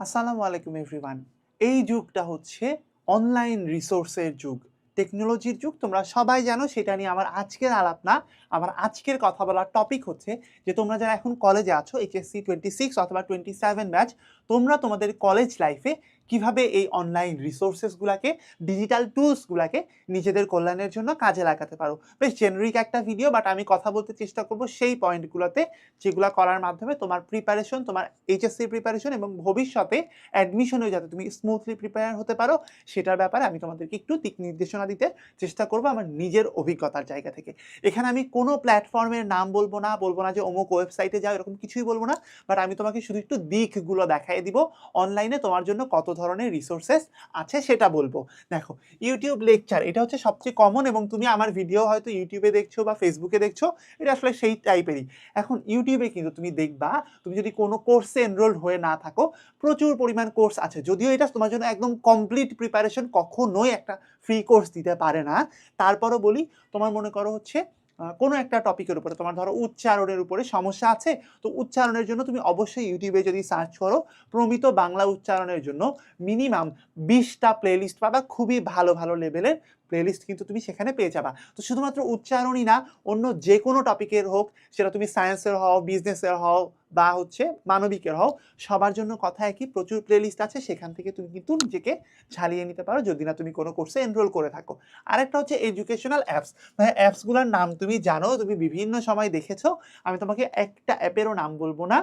আসসালামু আলাইকুম এভরিওয়ান। এই যুগটা হচ্ছে অনলাইন রিসোর্সের যুগ। টেকনোলজির যুগ, তোমরা সবাই জানো, সেটা নিয়ে আমার আজকের আলাপ না আমার আজকের কথা বলার টপিক হচ্ছে যে, তোমরা যারা এখন কলেজে আছো এইচএসসি টোয়েন্টি সিক্স অথবা টোয়েন্টি সেভেন ব্যাচ তোমরা তোমাদের কলেজ লাইফে কীভাবে এই অনলাইন রিসোর্সেসগুলোকে ডিজিটাল টুলসগুলোকে নিজেদের কল্যাণের জন্য কাজে লাগাতে পারো? বেশ জেনারিক একটা ভিডিও বাট আমি কথা বলতে চেষ্টা করব সেই পয়েন্টগুলোতে যেগুলো করার মাধ্যমে তোমার প্রিপারেশন তোমার এইচএসসি প্রিপারেশন এবং ভবিষ্যতে অ্যাডমিশনেও যাতে তুমি স্মুথলি প্রিপেয়ার হতে পারো, সেটার ব্যাপারে আমি তোমাদেরকে একটু দিক নির্দেশনা দিতে চেষ্টা করব আমার নিজের অভিজ্ঞতার জায়গা থেকে। এখানে আমি কোনো প্ল্যাটফর্মের নাম বলব না বলব না যে অমুক ওয়েবসাইটে যাও, এরকম কিছুই বলব না বাট আমি তোমাকে শুধু একটু দিকগুলো দেখাই। দিব। অনলাইনে তোমার জন্য কত ধরনের রিসোর্সেস আছে সেটা বলব। দেখো ইউটিউব লেকচার এটা হচ্ছে সবচেয়ে কমন এবং তুমি আমার ভিডিও হয়তো ইউটিউবে দেখছ বা ফেসবুকে দেখছ, এটা আসলে সেই টাইপেরই এখন ইউটিউবে কিন্তু তুমি দেখবা, তুমি যদি কোনো কোর্সে এনরোল্ড হয়ে না থাকো, প্রচুর পরিমাণ কোর্স আছে। যদিও এটা তোমার জন্য একদম কমপ্লিট প্রিপারেশন কখনোই একটা ফ্রি কোর্স দিতে পারে না। তারপরও বলি, তোমার মনে করো হচ্ছে কোনো একটা টপিকের উপরে। তোমার ধরো উচ্চারণের উপরে সমস্যা আছে, তো উচ্চারণের জন্য তুমি অবশ্যই ইউটিউবে যদি সার্চ করো, প্রমিত বাংলা উচ্চারণের জন্য মিনিমাম বিশটা প্লেলিস্ট পাবা, খুবই ভালো ভালো লেভেলের প্লেলিস্ট কিন্তু তুমি সেখানে পেয়ে যাবা। তো শুধুমাত্র উচ্চারণই না, অন্য যে কোনো টপিকের হোক, সেটা তুমি সায়েন্সের হও বিজনেসের হও বা হচ্ছে মানবিকের হও, সবার জন্য কথা একই, প্রচুর প্লেলিস্ট আছে, সেখান থেকে তুমি কিন্তু নিজেকে ঝালিয়ে নিতে পারো, যদি না তুমি কোনো কোর্সে এনরোল করে থাকো। আরেকটা হচ্ছে এডুকেশনাল অ্যাপস মানে অ্যাপসগুলোর নাম তুমি জানো, তুমি বিভিন্ন সময় দেখেছ, আমি তোমাকে একটা অ্যাপেরও নাম বলব না,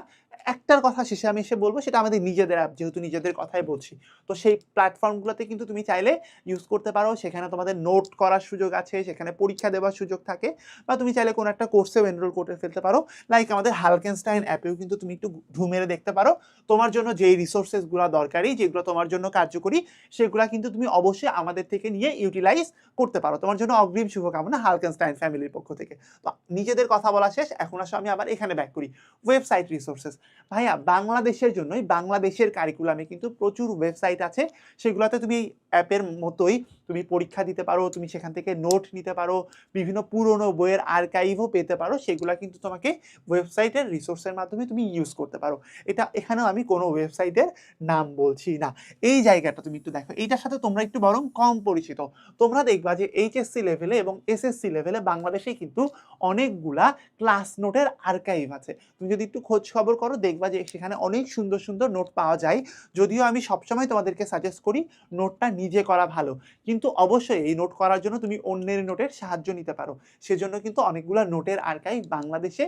একটার কথা শেষে আমি এসে বলব, সেটা আমাদের নিজেদের অ্যাপ যেহেতু নিজেদের কথাই বলছি। তো সেই প্ল্যাটফর্মগুলোতে কিন্তু তুমি চাইলে ইউজ করতে পারো, সেখানে তোমাদের নোট করার সুযোগ আছে, সেখানে পরীক্ষা দেওয়ার সুযোগ থাকে, বা তুমি চাইলে কোনো একটা কোর্সেও এনরোল করে ফেলতে পারো। লাইক আমাদের হালকেনস্টাইন অ্যাপেও কিন্তু তুমি একটু ঢুমেরে দেখতে পারো। তোমার জন্য যেই রিসোর্সেসগুলো দরকারি, যেগুলো তোমার জন্য কার্যকরী, সেগুলো কিন্তু তুমি অবশ্যই আমাদের থেকে নিয়ে ইউটিলাইজ করতে পারো। তোমার জন্য অগ্রিম শুভকামনা হালকেনস্টাইন ফ্যামিলির পক্ষ থেকে। তো নিজেদের কথা বলা শেষ, এখন আসো আমি আবার এখানে ব্যাক করি। ওয়েবসাইট রিসোর্সেস ভাইয়া, বাংলাদেশের জন্যই, বাংলাদেশের কারিকুলামে কিন্তু প্রচুর ওয়েবসাইট আছে। সেগুলোতে তুমি অ্যাপের মতোই তুমি পরীক্ষা দিতে পারো, তুমি সেখান থেকে নোট নিতে পারো, বিভিন্ন পুরনো বইয়ের আর্কাইভও পেতে পারো। সেগুলো কিন্তু তোমাকে ওয়েবসাইটের রিসোর্সের মাধ্যমে তুমি ইউজ করতে পারো। এটা এখানেও আমি কোনো ওয়েবসাইটের নাম বলছি না। এই জায়গাটা তুমি একটু দেখো। এইটার সাথে তোমরা একটু বরং কম পরিচিত। তোমরা দেখবা যে এইচএসসি লেভেলে এবং এসএসসি লেভেলে বাংলাদেশে কিন্তু অনেকগুলা ক্লাস নোটের আর্কাইভ আছে। তুমি যদি একটু খোঁজ খবর করো, দেখবা যে সেখানে অনেক সুন্দর সুন্দর নোট পাওয়া যায়। যদিও আমি সবসময় তোমাদেরকে সাজেস্ট করি নোটটা নিজে করা ভালো। কিন্তু অবশ্যই এই নোট করার জন্য তুমি অন্যের নোটের সাহায্য নিতে পারো। সেজন্য কিন্তু অনেকগুলো নোটের আর্কাইভ বাংলাদেশে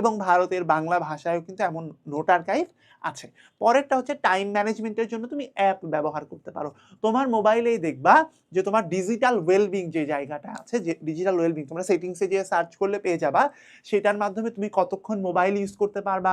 এবং ভারতের বাংলা ভাষায়ও কিন্তু এমন নোট আর্কাইভ আছে। পরেরটা হচ্ছে টাইম ম্যানেজমেন্টের জন্য তুমি অ্যাপ ব্যবহার করতে পারো। তোমার মোবাইলেই দেখবা যে তোমার ডিজিটাল ওয়েলবিং যে জায়গাটা আছে, যে ডিজিটাল ওয়েলবিং তোমরা সেটিংসে যে সার্চ করলে পেয়ে যাবা, সেটার মাধ্যমে তুমি কতক্ষণ মোবাইল ইউজ করতে পারবা,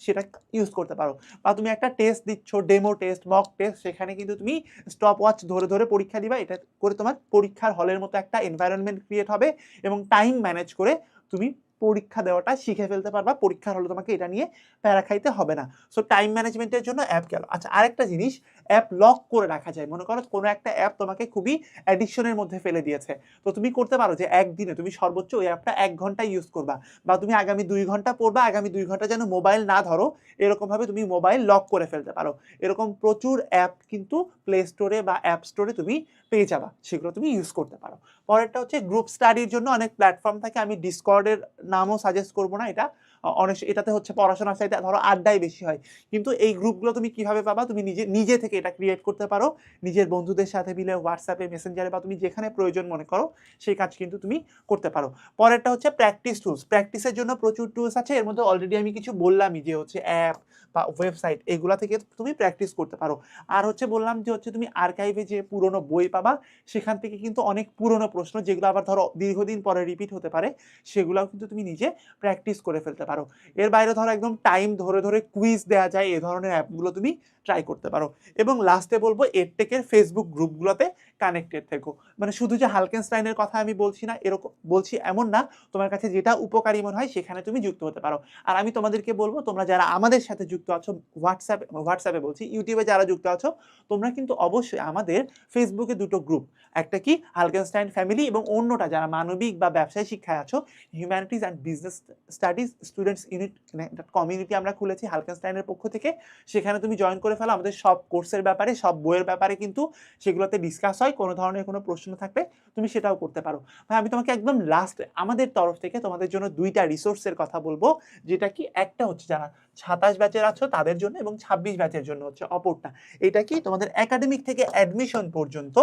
সেটা ইউজ করতে পারো। বা তুমি একটা টেস্ট দিচ্ছ ডেমো টেস্ট মক টেস্ট সেখানে কিন্তু তুমি স্টপ ওয়াচ ধরে ধরে পরীক্ষা দিবা। এটা করে তোমার পরীক্ষার হলের মতো একটা এনভায়রনমেন্ট ক্রিয়েট হবে এবং টাইম ম্যানেজ করে তুমি পরীক্ষা দেওয়াটা শিখে ফেলতে পারবা, পরীক্ষার হলে তোমাকে এটা নিয়ে প্যারা খাইতে হবে না। সো টাইম ম্যানেজমেন্টের জন্য অ্যাপ গেল। আচ্ছা আরেকটা জিনিস অ্যাপ লক করে রাখা যায়। মনে করো কোনো একটা অ্যাপ তোমাকে খুবই অ্যাডিকশনের মধ্যে ফেলে দিয়েছে। তো তুমি করতে পারো যে একদিনে তুমি সর্বোচ্চ ওই অ্যাপটা এক ঘণ্টা ইউজ করবা বা তুমি আগামী দুই ঘণ্টা পড়বা, আগামী দুই ঘণ্টা যেন মোবাইল না ধরো, এরকমভাবে তুমি মোবাইল লক করে ফেলতে পারো। এরকম প্রচুর অ্যাপ কিন্তু প্লে স্টোরে বা অ্যাপ স্টোরে তুমি পেয়ে যাবা, সেগুলো তুমি ইউজ করতে পারো। পরেরটা হচ্ছে গ্রুপ স্টাডির জন্য অনেক প্ল্যাটফর্ম থাকে। আমি ডিসকর্ডের নামও সাজেস্ট করব না এটা। অনেক এটাতে হচ্ছে পড়াশোনার সাইডে ধরো আড্ডাই বেশি হয়। কিন্তু এই গ্রুপগুলো তুমি কীভাবে পাবা? তুমি নিজে নিজে থেকে এটা ক্রিয়েট করতে পারো। নিজের বন্ধুদের সাথে মিলে হোয়াটসঅ্যাপে মেসেঞ্জারে বা তুমি যেখানে প্রয়োজন মনে করো, সেই কাজ কিন্তু তুমি করতে পারো। পরেরটা হচ্ছে প্র্যাকটিস টুলস প্র্যাকটিসের জন্য প্রচুর টুলস আছে। এর মধ্যে অলরেডি আমি কিছু বললামই যে হচ্ছে অ্যাপ বা ওয়েবসাইট এগুলা থেকে তুমি প্র্যাকটিস করতে পারো। আর হচ্ছে বললাম যে হচ্ছে তুমি আর্কাইভে যে পুরনো বই পাবা, সেখান থেকে কিন্তু অনেক পুরনো প্রশ্ন যেগুলো আবার ধরো দীর্ঘদিন পরে রিপিট হতে পারে, সেগুলোও কিন্তু তুমি নিজে প্র্যাকটিস করে ফেলতে পারো। এর বাইরে ধরো একদম টাইম ধরে ধরে কুইজ দেওয়া যায়, এ ধরনের অ্যাপগুলো তুমি ট্রাই করতে পারো। এবং লাস্টে বলব এডটেকের ফেসবুক গ্রুপগুলোতে কানেক্টেড থেকো। মানে শুধু যে হালকেনস্টাইনের কথা আমি বলছি না, এরকম বলছি এমন না, তোমার কাছে যেটা উপকারী মনে হয় সেখানে তুমি যুক্ত হতে পারো। আর আমি তোমাদেরকে বলব, তোমরা যারা আমাদের সাথে যুক্ত আছো হোয়াটসঅ্যাপ হোয়াটসঅ্যাপে বলছি ইউটিউবে যারা যুক্ত আছো, তোমরা কিন্তু অবশ্যই আমাদের ফেসবুকে দুটো গ্রুপ একটা কি হালকেনস্টাইন ফ্যামিলি এবং অন্যটা যারা মানবিক বা ব্যবসায় শিক্ষায় আছো humanities and business studies students unit community আমরা খুলেছি হালকেনস্টাইনের পক্ষ থেকে, সেখানে তুমি জয়েন করে ফেলো। আমাদের সব কোর্সের ব্যাপারে, সব বইয়ের ব্যাপারে কিন্তু সেগুলোতে ডিসকাস হয়, কোনো ধরনের কোনো প্রশ্ন থাকলে তুমি সেটাও করতে পারো। ভাই, আমি তোমাকে একদম লাস্ট আমাদের তরফ থেকে তোমাদের জন্য দুইটা রিসোর্সের কথা বলব, যেটা কি একটা হচ্ছে যারা সাতাশ ব্যাচের আছো তাদের জন্য এবং ছাব্বিশ ব্যাচের জন্য হচ্ছে অপরটা এটা কি? তোমাদের একাডেমিক থেকে অ্যাডমিশন পর্যন্ত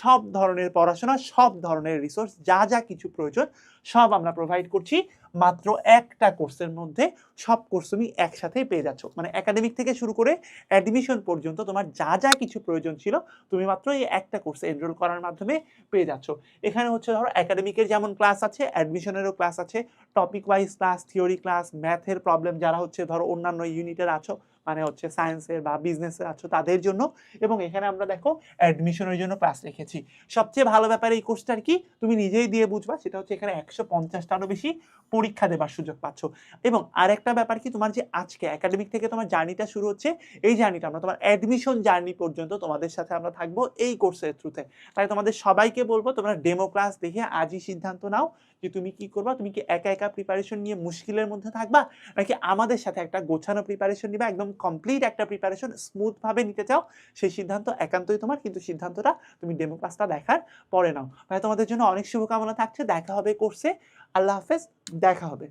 সব ধরনের পড়াশোনা, সব ধরনের রিসোর্স যা যা কিছু প্রয়োজন, সব আমরা প্রোভাইড করছি। মাত্র একটা কোর্সের মধ্যে সব কোর্স তুমি একসাথেই পেয়ে যাচ্ছ। মানে একাডেমিক থেকে শুরু করে অ্যাডমিশন পর্যন্ত তোমার যা যা কিছু প্রয়োজন ছিল, তুমি মাত্র এই একটা কোর্সে এনরোল করার মাধ্যমে পেয়ে যাচ্ছ। এখানে হচ্ছে ধরো একাডেমিকের যেমন ক্লাস আছে অ্যাডমিশনেরও ক্লাস আছে topic wise class theory class ম্যাথের প্রবলেম যারা হচ্ছে ধরো অন্যান্য ইউনিটের আছো মানে হচ্ছে সায়েন্সের বা বিজনেসের আছো তাদের জন্য। এবং এখানে আমরা দেখো অ্যাডমিশনের জন্য ক্লাস রেখেছি। সবচেয়ে ভালো ব্যাপার এই কোর্সটার কি, তুমি নিজেই দিয়ে বুঝবা, সেটা হচ্ছে এখানে একশো পঞ্চাশটারও বেশি পরীক্ষা দেবার সুযোগ পাচ্ছ। এবং আরেকটা ব্যাপার কি, তোমার যে আজকে একাডেমিক থেকে তোমার জার্নিটা শুরু হচ্ছে, এই জার্নিটা আমরা তোমার অ্যাডমিশন জার্নি পর্যন্ত তোমাদের সাথে আমরা থাকব এই কোর্সের থ্রুতে তাই তোমাদের সবাইকে বলব, তোমরা ডেমো ক্লাস দেখে আজই সিদ্ধান্ত নাও যে তুমি কি করবা? তুমি কি একা একা প্রিপারেশন নিয়ে মুশকিলের মধ্যে থাকবা? নাকি আমাদের সাথে একটা গোছানো প্রিপারেশন নিবা? একদম কমপ্লিট একটা প্রিপারেশন স্মুথভাবে নিতে চাও? সেই সিদ্ধান্ত একান্তই তোমার, কিন্তু সিদ্ধান্তটা তুমি ডেমো ক্লাসটা দেখার পরে নাও। ভাই, তোমাদের জন্য অনেক শুভকামনা থাকছে। দেখা হবে কোর্সে আল্লাহ হাফেজ। দেখা হবে।